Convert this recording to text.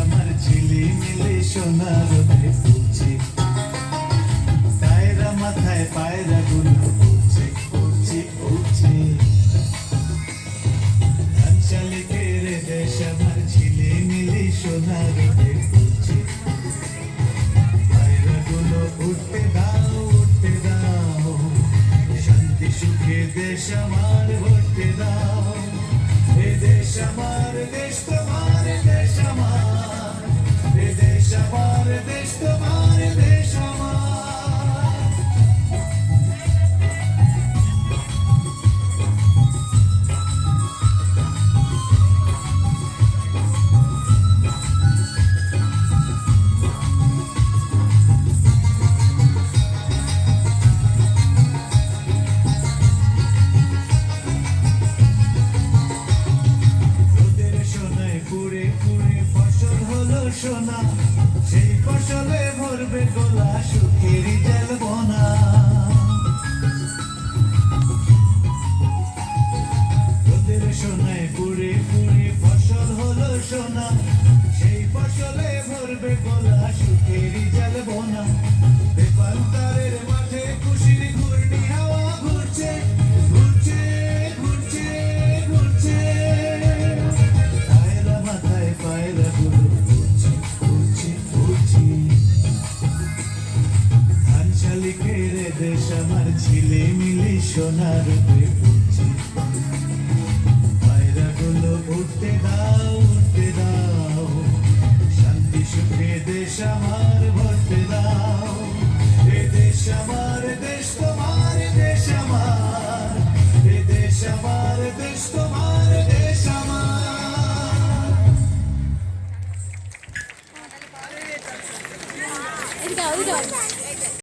আমার ছেলে মিলে সোনার পৌঁছে তাইরা মাথায় পায়রা গুলো পৌঁছে পৌঁছে পৌঁছে ধানশালিকের দেশ আমার ছেলে মিলে সোনার পৌঁছে পায়রা গুলো উঠতে দাও উঠতে দাও। শান্তি, সুখে দেশ আমার ভরতে দাও। এ দেশ, আমার দেশ তোমার এ সোনা সেই ফসলে মালিকের দেশ আমার ছিলে মিলে সোনার রূপে পড়ছি পায়রা গুলো উঠতে দাও উঠতে দাও। শান্তি সুখে দেশ আমার ভরতে দাও। এ দেশ আমার দেশ তোমার দেশ আমার। এ দেশ আমার দেশ তোমার দেশ আমার। Here we go, here we go.